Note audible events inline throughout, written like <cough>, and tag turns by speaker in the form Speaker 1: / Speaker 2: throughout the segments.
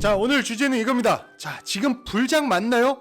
Speaker 1: 자 오늘 주제는 이겁니다. 자 지금 불장 맞나요?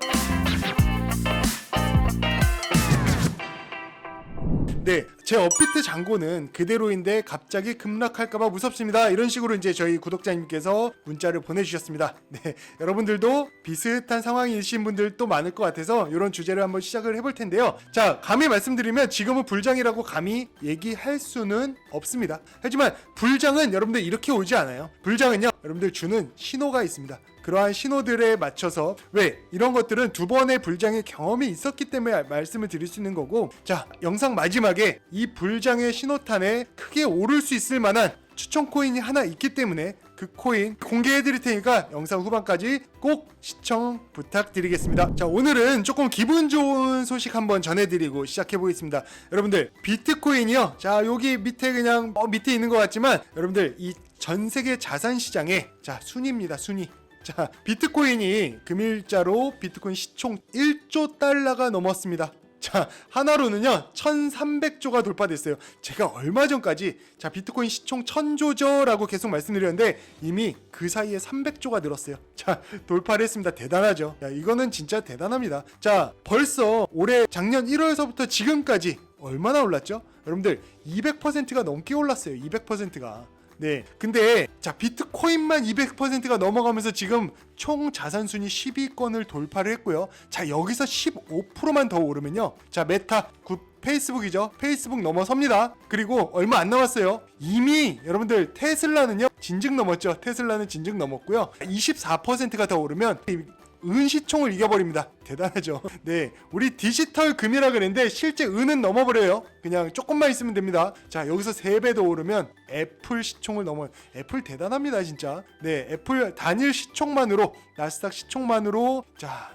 Speaker 1: 네, 제 업비트 잔고는 그대로인데 갑자기 급락할까봐 무섭습니다. 이런 식으로 이제 저희 구독자님께서 문자를 보내주셨습니다. 네, <laughs> 여러분들도 비슷한 상황이신 분들도 많을 것 같아서 이런 주제를 한번 시작을 해볼 텐데요. 자, 감히 말씀드리면 지금은 불장이라고 감히 얘기할 수는 없습니다. 하지만 불장은 여러분들 이렇게 오지 않아요. 불장은요, 여러분들 주는 신호가 있습니다. 그러한 신호들에 맞춰서 왜 이런 것들은 두 번의 불장의 경험이 있었기 때문에 말씀을 드릴 수 있는 거고 자 영상 마지막에 이 불장의 신호탄에 크게 오를 수 있을 만한 추천 코인이 하나 있기 때문에 그 코인 공개해 드릴 테니까 영상 후반까지 꼭 시청 부탁드리겠습니다. 자, 오늘은 조금 기분 좋은 소식 한번 전해 드리고 시작해 보겠습니다. 여러분들, 비트코인이요. 자, 여기 밑에 그냥 어, 밑에 있는 것 같지만 여러분들 이 전 세계 자산 시장에 자, 순위입니다. 순위. 자, 비트코인이 금일자로 비트코인 시총 1조 달러가 넘었습니다. 자, 하나로는요, 1300조가 돌파됐어요. 제가 얼마 전까지, 자, 비트코인 시총 1000조죠라고 계속 말씀드렸는데, 이미 그 사이에 300조가 늘었어요. 자, 돌파를 했습니다. 대단하죠. 야, 이거는 진짜 대단합니다. 자, 벌써 올해 작년 1월서부터 지금까지 얼마나 올랐죠? 여러분들, 200%가 넘게 올랐어요. 200%가. 네. 근데 자 비트코인만 200%가 넘어가면서 지금 총 자산 순위 10위권을 돌파를 했고요. 자 여기서 15%만 더 오르면요. 자 메타 굿 페이스북이죠. 페이스북 넘어섭니다. 그리고 얼마 안 남았어요. 이미 여러분들 테슬라는요 진즉 넘었죠. 테슬라는 진즉 넘었고요. 24%가 더 오르면 이 은시총을 이겨버립니다. 대단하죠. 네, 우리 디지털 금이라 그랬는데 실제 은은 넘어버려요. 그냥 조금만 있으면 됩니다. 자, 여기서 3배 더 오르면 애플 시총을 넘어요. 애플 대단합니다, 진짜. 네, 애플 단일 시총만으로 나스닥 시총만으로 자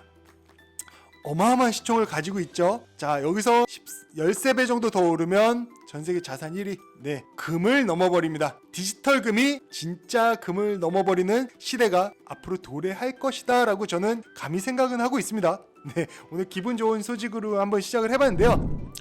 Speaker 1: 어마어마한 시총을 가지고 있죠. 자, 여기서 10, 13배 정도 더 오르면 전 세계 자산 1위. 네, 금을 넘어버립니다. 디지털 금이 진짜 금을 넘어버리는 시대가 앞으로 도래할 것이다 라고 저는 감히 생각은 하고 있습니다. 네, 오늘 기분 좋은 소식으로 한번 시작을 해봤는데요.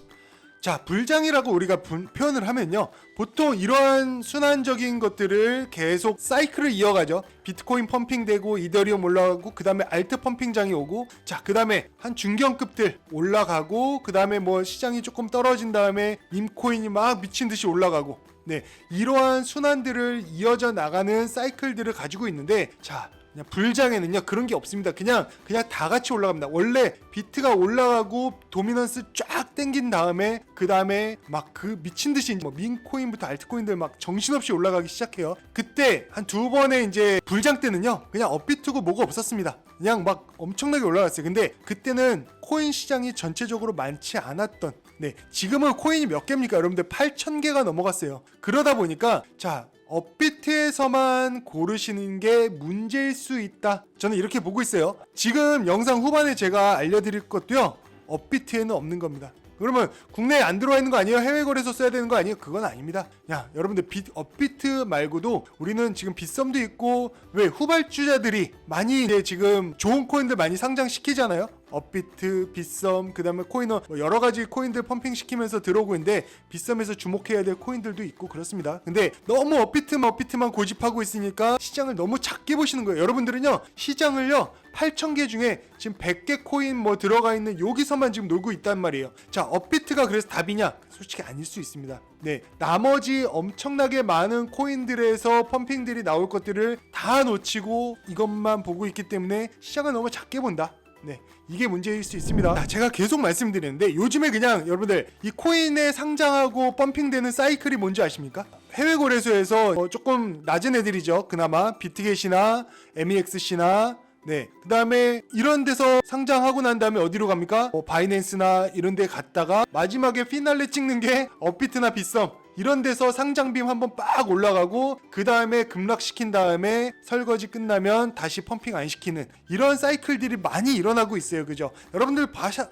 Speaker 1: 자, 불장이라고 우리가 분- 표현을 하면요. 보통 이러한 순환적인 것들을 계속 사이클을 이어가죠. 비트코인 펌핑되고 이더리움 올라가고 그 다음에 알트 펌핑장이 오고 자, 그 다음에 한 중견급들 올라가고 그 다음에 뭐 시장이 조금 떨어진 다음에 밈코인이 막 미친 듯이 올라가고 네, 이러한 순환들을 이어져 나가는 사이클들을 가지고 있는데 자, 그냥 불장에는요 그런 게 없습니다. 그냥 그냥 다 같이 올라갑니다. 원래 비트가 올라가고 도미넌스 쫙 땡긴 다음에 그 다음에 막 그 미친 듯이 뭐 민코인부터 알트코인들 막 정신없이 올라가기 시작해요. 그때 한 두 번의 이제 불장 때는요 그냥 업비트고 뭐가 없었습니다. 그냥 막 엄청나게 올라갔어요. 근데 그때는 코인 시장이 전체적으로 많지 않았던 네 지금은 코인이 몇 개입니까? 여러분들 8천 개가 넘어갔어요. 그러다 보니까 자 업비트에서만 고르시는 게 문제일 수 있다. 저는 이렇게 보고 있어요. 지금 영상 후반에 제가 알려드릴 것도요. 업비트에는 없는 겁니다. 그러면 국내에 안 들어와 있는 거 아니에요? 해외 거래소 써야 되는 거 아니에요? 그건 아닙니다. 야, 여러분들 비, 업비트 말고도 우리는 지금 빗썸도 있고 왜 후발주자들이 많이 이제 지금 좋은 코인들 많이 상장시키잖아요. 업비트, 빗썸, 그 다음에 코인어 뭐 여러 가지 코인들 펌핑 시키면서 들어오고 있는데 빗썸에서 주목해야 될 코인들도 있고 그렇습니다. 근데 너무 업비트만 업비트만 고집하고 있으니까 시장을 너무 작게 보시는 거예요. 여러분들은요 시장을요 8,000개 중에 지금 100개 코인 뭐 들어가 있는 여기서만 지금 놀고 있단 말이에요. 자 업비트가 그래서 답이냐? 솔직히 아닐 수 있습니다. 네 나머지 엄청나게 많은 코인들에서 펌핑들이 나올 것들을 다 놓치고 이것만 보고 있기 때문에 시장을 너무 작게 본다. 네, 이게 문제일 수 있습니다. 자, 제가 계속 말씀드리는데 요즘에 그냥 여러분들 이 코인에 상장하고 펌핑되는 사이클이 뭔지 아십니까? 해외 거래소에서 어, 조금 낮은 애들이죠. 그나마 비트겟이나 MEXC나 네. 그 다음에 이런 데서 상장하고 난 다음에 어디로 갑니까? 뭐 바이낸스나 이런 데 갔다가 마지막에 피날레 찍는 게 업비트나 빗썸. 이런 데서 상장빔 한번 빡 올라가고 그 다음에 급락시킨 다음에 설거지 끝나면 다시 펌핑 안 시키는 이런 사이클들이 많이 일어나고 있어요. 그죠? 여러분들 바샤,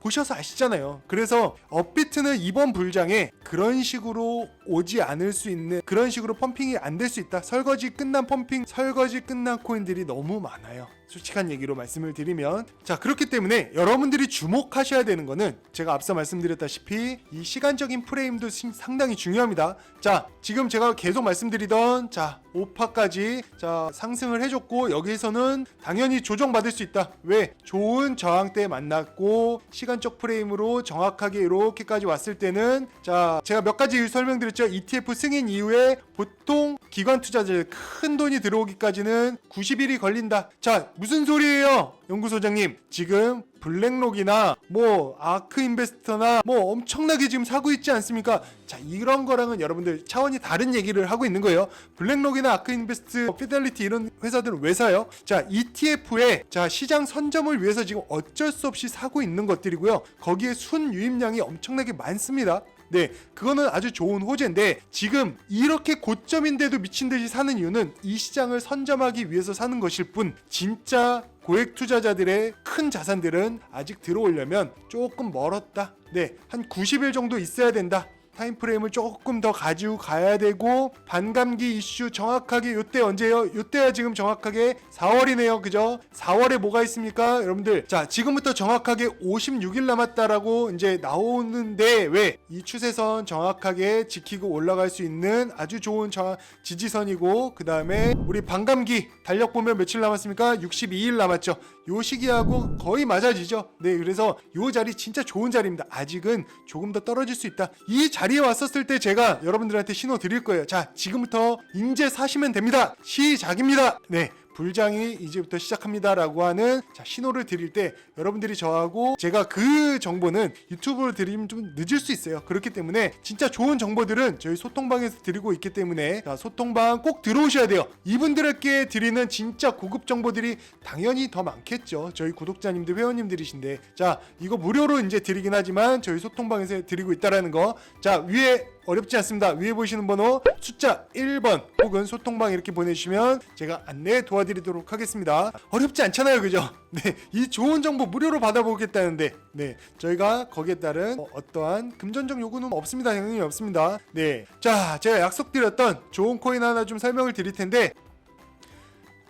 Speaker 1: 보셔서 아시잖아요. 그래서 업비트는 이번 불장에 그런 식으로 오지 않을 수 있는 그런 식으로 펌핑이 안 될 수 있다. 설거지 끝난 펌핑, 설거지 끝난 코인들이 너무 많아요. 솔직한 얘기로 말씀을 드리면 자 그렇기 때문에 여러분들이 주목하셔야 되는 거는 제가 앞서 말씀드렸다시피 이 시간적인 프레임도 시- 상당히 중요합니다. 자 지금 제가 계속 말씀드리던 자 5파까지 자 상승을 해줬고 여기서는 당연히 조정받을 수 있다. 왜? 좋은 저항대 만났고 시간적 프레임으로 정확하게 이렇게까지 왔을 때는 자 제가 몇 가지 설명드렸 죠. ETF 승인 이후에 보통 기관 투자자들 큰 돈이 들어오기까지는 90일이 걸린다. 자 무슨 소리예요? 연구소장님 지금 블랙록이나 뭐 아크 인베스터나 뭐 엄청나게 지금 사고 있지 않습니까? 자 이런 거랑은 여러분들 차원이 다른 얘기를 하고 있는 거예요. 블랙록이나 아크 인베스트, 피델리티 이런 회사들은 왜 사요? 자 ETF에 자 시장 선점을 위해서 지금 어쩔 수 없이 사고 있는 것들이고요. 거기에 순 유입량이 엄청나게 많습니다. 네, 그거는 아주 좋은 호재인데 지금 이렇게 고점인데도 미친 듯이 사는 이유는 이 시장을 선점하기 위해서 사는 것일 뿐 진짜 고액 투자자들의 큰 자산들은 아직 들어오려면 조금 멀었다. 네, 한 90일 정도 있어야 된다. 타임프레임을 조금 더 가지고 가야 되고 반감기 이슈 정확하게 요때 언제요? 요때가 지금 정확하게 4월이네요. 그죠? 4월에 뭐가 있습니까? 여러분들 자 지금부터 정확하게 56일 남았다라고 이제 나오는데 왜? 이 추세선 정확하게 지키고 올라갈 수 있는 아주 좋은 저 지지선이고 그 다음에 우리 반감기 달력 보면 며칠 남았습니까? 62일 남았죠. 요 시기하고 거의 맞아지죠. 네, 그래서 요 자리 진짜 좋은 자리입니다. 아직은 조금 더 떨어질 수 있다. 이자 리에 왔었을 때 제가 여러분들한테 신호 드릴 거예요. 자, 지금부터 인제 사시면 됩니다. 시작입니다. 네. 불장이 이제부터 시작합니다라고 하는 자, 신호를 드릴 때 여러분들이 저하고 제가 그 정보는 유튜브로 드리면 좀 늦을 수 있어요. 그렇기 때문에 진짜 좋은 정보들은 저희 소통방에서 드리고 있기 때문에 자, 소통방 꼭 들어오셔야 돼요. 이분들에게 드리는 진짜 고급 정보들이 당연히 더 많겠죠. 저희 구독자님들 회원님들이신데 자 이거 무료로 이제 드리긴 하지만 저희 소통방에서 드리고 있다라는 거. 자 위에 어렵지 않습니다. 위에 보시는 번호 숫자 1번 혹은 소통방 이렇게 보내주시면 제가 안내 도와드리도록 하겠습니다. 어렵지 않잖아요, 그죠? <laughs> 네, 이 좋은 정보 무료로 받아보겠다는데, 네, 저희가 거기에 따른 어, 어떠한 금전적 요구는 없습니다. 당연히 없습니다. 네, 자, 제가 약속드렸던 좋은 코인 하나 좀 설명을 드릴 텐데,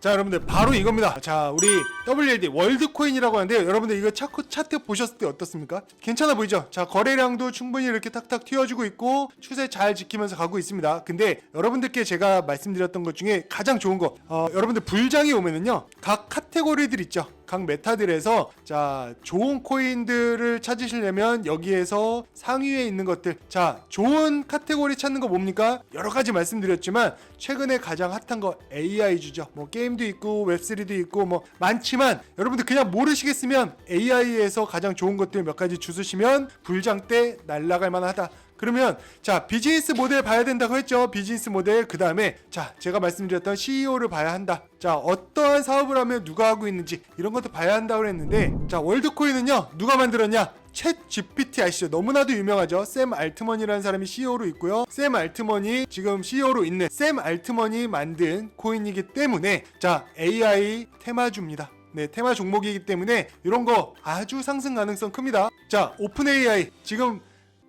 Speaker 1: 자 여러분들 바로 이겁니다. 자 우리 WLD 월드코인이라고 하는데요. 여러분들 이거 차트, 차트 보셨을 때 어떻습니까? 괜찮아 보이죠? 자 거래량도 충분히 이렇게 탁탁 튀어주고 있고 추세 잘 지키면서 가고 있습니다. 근데 여러분들께 제가 말씀드렸던 것 중에 가장 좋은 거 어, 여러분들 불장이 오면은요 각 카테고리들 있죠 각 메타들에서 자 좋은 코인들을 찾으시려면 여기에서 상위에 있는 것들. 자 좋은 카테고리 찾는 거 뭡니까? 여러 가지 말씀드렸지만 최근에 가장 핫한 거 AI 주죠. 뭐 게임도 있고 웹3도 있고 뭐 많지만 여러분들 그냥 모르시겠으면 AI에서 가장 좋은 것들 몇 가지 주시면 불장 때 날라갈 만하다 그러면 자 비즈니스 모델 봐야 된다고 했죠 비즈니스 모델 그 다음에 자 제가 말씀드렸던 CEO를 봐야 한다 자 어떠한 사업을 하면 누가 하고 있는지 이런 것도 봐야 한다고 했는데 자 월드코인은요 누가 만들었냐 챗 GPT 아시죠? 너무나도 유명하죠. 샘 알트먼이라는 사람이 CEO로 있고요. 샘 알트먼이 지금 CEO로 있는 샘 알트먼이 만든 코인이기 때문에 자 AI 테마주입니다. 네, 테마 종목이기 때문에 이런 거 아주 상승 가능성 큽니다. 자, 오픈 AI 지금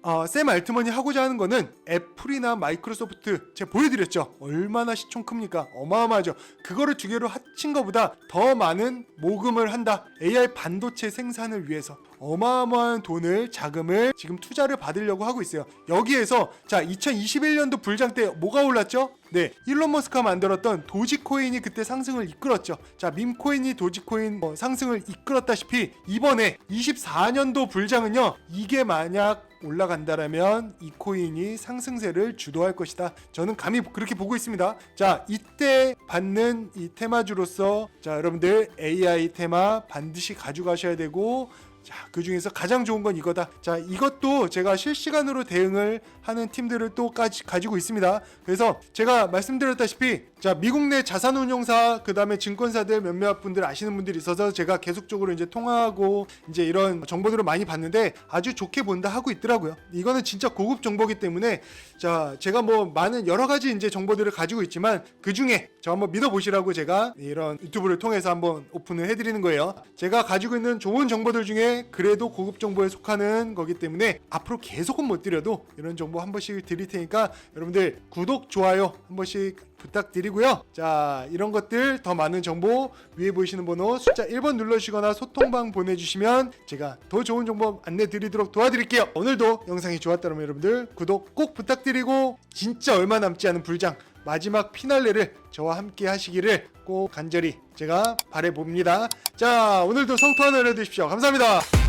Speaker 1: 어, 샘 알트먼이 하고자 하는 거는 애플이나 마이크로소프트 제가 보여드렸죠. 얼마나 시총 큽니까? 어마어마하죠. 그거를 두 개로 합친 것보다 더 많은 모금을 한다. AI 반도체 생산을 위해서 어마어마한 돈을 자금을 지금 투자를 받으려고 하고 있어요 여기에서 자 2021년도 불장 때 뭐가 올랐죠 네, 일론 머스크가 만들었던 도지코인이 그때 상승을 이끌었죠. 자, 밈코인이 도지코인 뭐 상승을 이끌었다시피 이번에 24년도 불장은요. 이게 만약 올라간다라면 이 코인이 상승세를 주도할 것이다. 저는 감히 그렇게 보고 있습니다. 자, 이때 받는 이 테마주로서 자, 여러분들 AI 테마 반드시 가져가셔야 되고 자, 그 중에서 가장 좋은 건 이거다. 자, 이것도 제가 실시간으로 대응을 하는 팀들을 또 까지, 가지고 있습니다. 그래서 제가 말씀드렸다시피, 자, 미국 내 자산 운용사, 그 다음에 증권사들 몇몇 분들 아시는 분들이 있어서 제가 계속적으로 이제 통화하고 이제 이런 정보들을 많이 봤는데 아주 좋게 본다 하고 있더라고요. 이거는 진짜 고급 정보기 때문에 자, 제가 뭐 많은 여러 가지 이제 정보들을 가지고 있지만 그 중에 저 한번 믿어 보시라고 제가 이런 유튜브를 통해서 한번 오픈을 해 드리는 거예요. 제가 가지고 있는 좋은 정보들 중에 그래도 고급 정보에 속하는 거기 때문에 앞으로 계속은 못 드려도 이런 정보 한 번씩 드릴 테니까 여러분들 구독 좋아요 한 번씩 부탁드리고요. 자, 이런 것들 더 많은 정보 위에 보이시는 번호 숫자 1번 눌러주시거나 소통방 보내주시면 제가 더 좋은 정보 안내 드리도록 도와드릴게요. 오늘도 영상이 좋았다면 여러분들 구독 꼭 부탁드리고 진짜 얼마 남지 않은 불장 마지막 피날레를 저와 함께 하시기를 꼭 간절히 제가 바래봅니다. 자, 오늘도 성토 하나 해주십시오. 감사합니다.